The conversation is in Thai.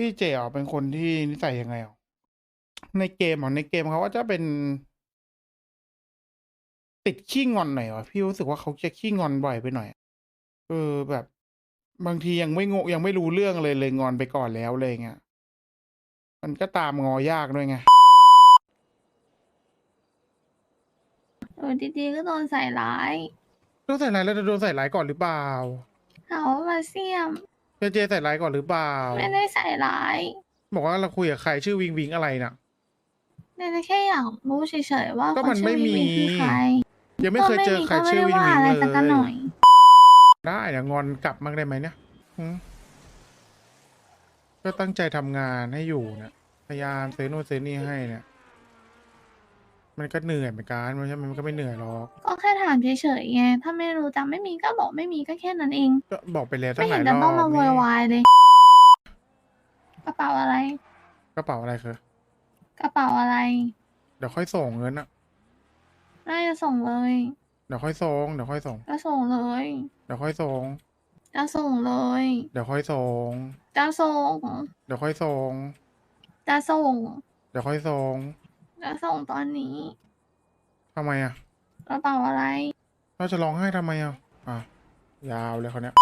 พี่เจ๋อเป็นคนที่นิสัยยังไงอะในเกมเหรอในเกมเขาก็จะเป็น ติดขี้งอนหน่อยวะพี่รู้สึกว่าเขาจะขี้งอนบ่อยไปหน่อยเออแบบ บางทียังไม่งงยังไม่รู้เรื่องเลยเลยงอนไปก่อนแล้วเลยเงี้ยมันก็ตามงอยากด้วยไงเออดีๆก็โดนใส่ร้าย โดนใส่ร้ายแล้วจะโดนใส่ร้ายก่อนหรือเปล่าหาว่ามาเสี่ยม เจเจใส่ร้ายก่อนหรือเปล่า ไม่ได้ใส่ร้าย บอกว่าเราคุยกับใครชื่อวิงวิงอะไรน่ะเนยแค่อยากรู้เฉยๆว่าก็คนมันชื่ไม่อวิมีวิงคือใครยังไม่เคยเจอใครก็ชื่อไม่วิงได้ว่าวิงอะไรเลสักหน่อยยได้นะงอนกลับมั่งได้ไหมเนี่ยหืมก็ตั้งใจทำงานให้อยู่เนี่ยพยายามซื้อนู่นซื้อนี่ให้เนี่ย มันก็เหนื่อยเหมือนกันมันใช่ไหมมันก็ไม่เหนื่อยหรอก ก็แค่ถามเฉยๆไงถ้าไม่รู้จักไม่มีก็บอกไม่มีก็แค่นั้นเอง ก็บอกไปแล้วตั้ไม่งหเห็ลานยรจะอบต้องมาโวนี่ยวายเลย กระเป๋าอะไร กระเป๋าอะไรคือกระเป๋าอะไรเดี๋ยวค่อยส่งเงินอะน่าจะส่งเลย เดี๋ยวค่อยส่งเดี๋ยวค่อยส่งก็ส่งเลยเดี๋ยวค่อยส่งจะส่งเลยเดี๋ยวค่อยส่งจะส่งเดี๋ยวค่อยส่งจะส่งเดี๋ยวค่อยส่งจะส่งตอนนี้ทำไมอะ กระเป๋าอะไร เราจะร้องไห้ทำไมอะอะยาวเลยเขาวเนี้ย